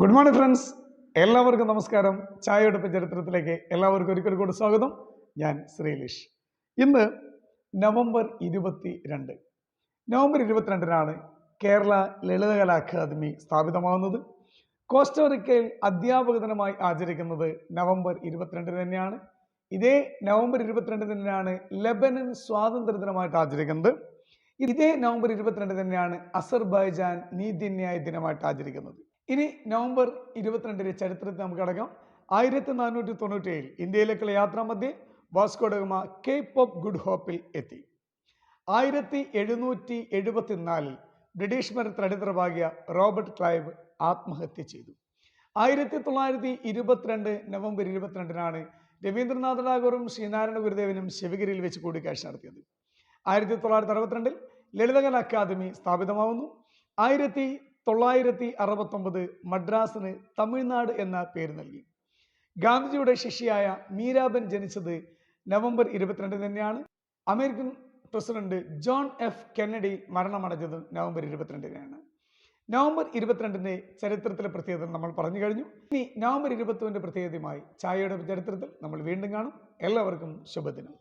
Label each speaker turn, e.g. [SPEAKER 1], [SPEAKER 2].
[SPEAKER 1] Good morning friends എല്ലാവർക്കും നമസ്കാരം. ചായയോടൊപ്പം ചരിത്രത്തിലേക്ക് എല്ലാവർക്കും ഒരിക്കൽ കൂടി സ്വാഗതം. ഞാൻ ശ്രീലിഷ്. ഇന്ന് നവംബർ ഇരുപത്തി രണ്ട് നവംബർ ഇരുപത്തിരണ്ടിനാണ് കേരള ലളിതകലാ അക്കാദമി സ്ഥാപിതമാകുന്നത്. കോസ്റ്റോറിക്കയിൽ അധ്യാപക ദിനമായി ആചരിക്കുന്നത് നവംബർ ഇരുപത്തിരണ്ടിന് തന്നെയാണ്. ഇതേ നവംബർ ഇരുപത്തിരണ്ടിന് തന്നെയാണ് ലെബനൻ സ്വാതന്ത്ര്യ ദിനമായിട്ട് ആചരിക്കുന്നത്. ഇതേ നവംബർ ഇരുപത്തിരണ്ട് തന്നെയാണ് അസർബൈജാൻ നീതിന്യായ ദിനമായിട്ട് ആചരിക്കുന്നത്. ഇനി നവംബർ ഇരുപത്തിരണ്ടിലെ ചരിത്രത്തിൽ നമുക്ക് അടക്കാം ആയിരത്തി നാനൂറ്റി തൊണ്ണൂറ്റി ഏഴിൽ ഇന്ത്യയിലേക്കുള്ള യാത്രാമധ്യേ Vasco da Gama Cape of Good ഹോപ്പിൽ എത്തി. ആയിരത്തി എഴുന്നൂറ്റി എഴുപത്തിനാലിൽ ബ്രിട്ടീഷ് മരത്തിനടിത്തറവാകിയ റോബർട്ട് ക്ലൈവ് ആത്മഹത്യ ചെയ്തു. ആയിരത്തി തൊള്ളായിരത്തി ഇരുപത്തിരണ്ട് നവംബർ ഇരുപത്തിരണ്ടിനാണ് രവീന്ദ്രനാഥ ടാഗോറും ശ്രീനാരായണ ഗുരുദേവനും ശിവഗിരിയിൽ വെച്ച് കൂടിക്കാഴ്ച നടത്തിയത്. ആയിരത്തി തൊള്ളായിരത്തി അറുപത്തിരണ്ടിൽ ലളിതകല അക്കാദമി സ്ഥാപിതമാവുന്നു. ആയിരത്തി തൊള്ളായിരത്തി അറുപത്തൊമ്പത് മദ്രാസിന് തമിഴ്നാട് എന്ന പേര് നൽകി. ഗാന്ധിജിയുടെ ശിഷ്യയായ മീരാബൻ ജനിച്ചത് നവംബർ ഇരുപത്തിരണ്ട് തന്നെയാണ്. American president John F Kennedy മരണമടഞ്ഞത് നവംബർ ഇരുപത്തിരണ്ടിനാണ് നവംബർ ഇരുപത്തിരണ്ടിന്റെ ചരിത്രത്തിലെ പ്രത്യേകത നമ്മൾ പറഞ്ഞു കഴിഞ്ഞു. ഇനി നവംബർ ഇരുപത്തിയൊന്നിന്റെ പ്രത്യേകതയുമായി ചായയുടെ ചരിത്രത്തിൽ നമ്മൾ വീണ്ടും കാണും. എല്ലാവർക്കും ശുഭദിനം.